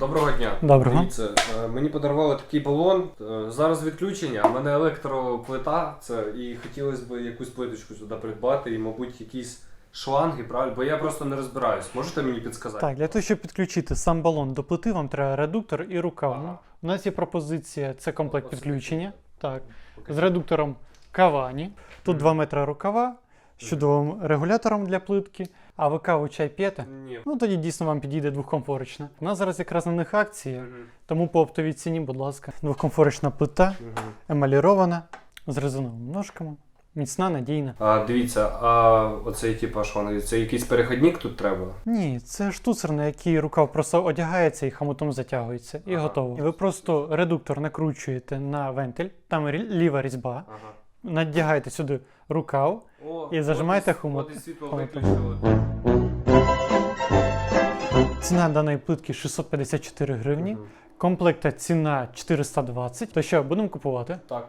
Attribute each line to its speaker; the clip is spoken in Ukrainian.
Speaker 1: Доброго дня.
Speaker 2: Доброго.
Speaker 1: Дивіться, е, мені подарували такий балон. Е, Зараз відключення, а в мене електроплита. Це і хотілося б якусь плиточку сюди придбати, і, мабуть, якісь шланги, правильно? Бо я просто не розбираюсь. Можете мені підсказати?
Speaker 2: Так, для того, щоб підключити сам балон до плити, вам треба редуктор і рукав.
Speaker 1: Ага.
Speaker 2: У нас є пропозиція, це комплект підключення. Так, з редуктором Кавані. Тут
Speaker 1: Мгм.
Speaker 2: 2 метри рукава, з чудовим регулятором для плитки. А ви каву чай п'єте?
Speaker 1: Ні.
Speaker 2: Ну тоді дійсно вам підійде двохкомфорочна. У нас зараз якраз на них акція, тому по оптовій ціні, будь ласка, двохкомфорочна плита, емалірована, з резиновими ножками, міцна, надійна.
Speaker 1: А дивіться, а оцей типа шланги, це якийсь перехідник тут треба?
Speaker 2: Ні, це штуцер, на який рукав просто одягається і хомутом затягується, і
Speaker 1: Ага.
Speaker 2: готово. І ви просто редуктор накручуєте на вентиль, там ліва різьба,
Speaker 1: Ага.
Speaker 2: Надягаєте сюди рукав.
Speaker 1: О,
Speaker 2: І
Speaker 1: зажимайте
Speaker 2: хомут.
Speaker 1: От і світло виключили.
Speaker 2: Ціна даної плитки 654 гривні.
Speaker 1: Мгм.
Speaker 2: Комплекта ціна 420. То що, будемо купувати?
Speaker 1: Так.